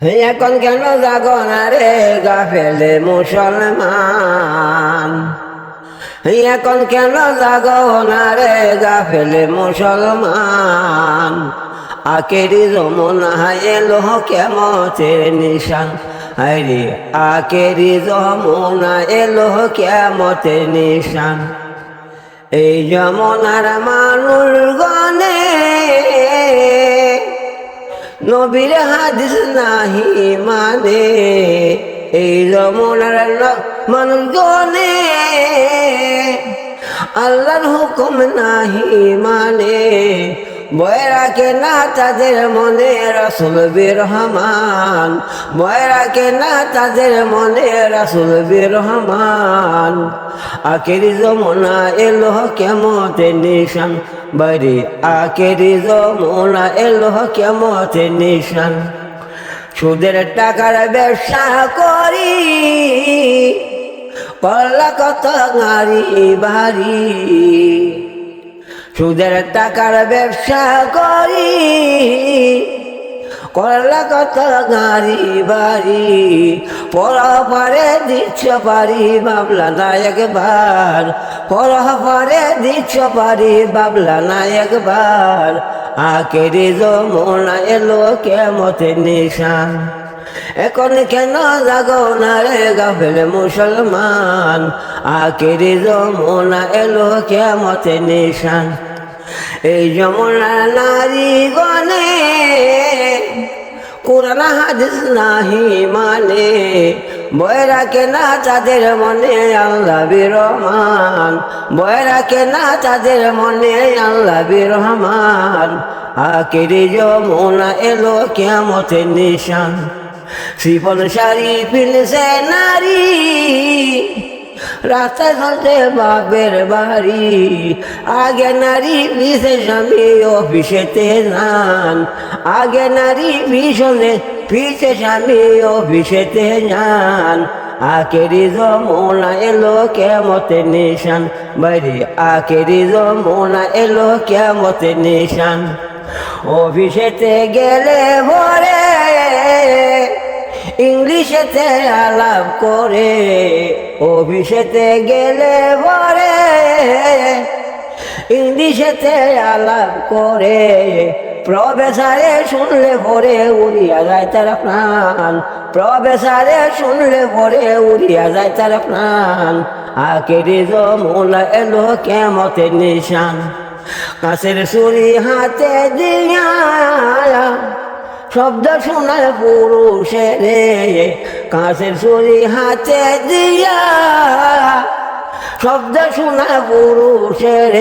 এখন কেন জাগো না রে গাফেলে মুসলমান? এখন কেন জাগো না রে গাফেলে মুসলমান? আকেরি যমুনা এলো কেমতের নিশান? আরে আকেরি যমুনা এলো কেমতের নিশান? এই যমুনার মানুষ গনে নবীর হাদিস নাহি মানে এই যমুনার ল- মানুষ গনে আল্লাহর হুকুম নাহি মানে বয় রাখে না তাদের মনে রসুল রহমান বয় রাখে না তাদের মনে রসুল রহমান। আখেরি যমুনা এলো কেমতে নিশান বাড়ি আখেরি যমুনা এলো কেমতে নিশান। সুদের টাকার ব্যবসা করি কল্লা কত গাড়ি বাড়ি। সুদের টাকার ব্যবসা করি করলা কত গাড়ি বাড়ি। পড়া পারে দিচ্ছ পারি বাবলা না একবার পড়া পারে দিচ্ছ পারি বাবলা না একবার আকেরি যমুনা এলো কেমতে নিশান এখন কেন জাগো না রে গাফেল মুসলমান? আকেরি যমুনা এলো কেমতে নিশান এই যমুনা নারী গনে কোরআন হাদিস নাহি মানে। বয়রা কেনা তাদের মনে আল্লাহ বিরহমান। বয়রা কেনা তাদের মনে আল্লাহ বিরহমান। আকেরি যমুনা এলো কেমতের নিশান। শ্রীপন শাড়ি ফিলছে নারী। চলতে বাপের বাড়ি। আগে নারী পিছে স্বামী অফিসেতে যান। আগে নারী পিছনে পিছে স্বামী অফিসেতে যান। আকেরি যমুনা এলো কেমতে নিশান। বাইরে আকেরি যমুনা এলো কেমতে নিশান। অফিসেতে গেলে ভরে ইংলিশেতে আলাপ করে, অফিসেতে গেলে পরে ইংলিশেতে আলাপ করে প্রবেশারে শুনলে পরে উড়িয়া যায় তার প্রাণ। প্রবেশারে শুনলে পরে উড়িয়া যায় তার প্রাণ। আকেরি যমুনা এলো কেমতের নিশান। কাছের সুরি হাতে দিয়া শব্দ শোনায় পুরুষের কাঁচের ছুরি হাতে দিয়া। শব্দ শোনায় পুরুষের,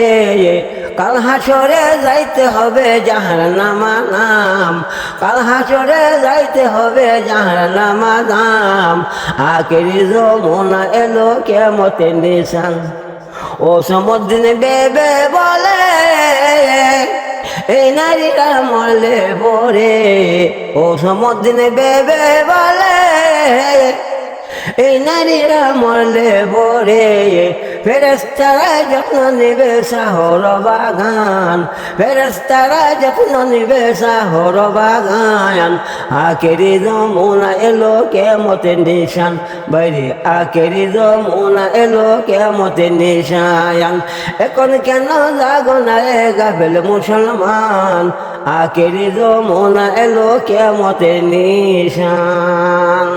কাল হাসরে যাইতে হবে যাহার নামা নাম কাল হাসরে যাইতে হবে যাহার নামা নাম আকেরি যমুনা এলো কেমতে নিশান। ও সমুদ্রে বেবে বলে এই নারীরা মরলে পরে ও সমুদ্রে বেবে বলে। এই নারীরা মরলে পরে ফেরেস্তারা যত্ন নিবে সাহর বাগান। ফেরেস্তারা যত্ন নিবে সাহর বাগান। আকেরি যমুনা এলো কেমতে নিশান। বাইরে আকেরি যমুনা এলো কেমতে নিশান। এখন কেন জাগো না রে গাফেল মুসলমান? আকেরি যমুনা এলো কেমতে নিশান।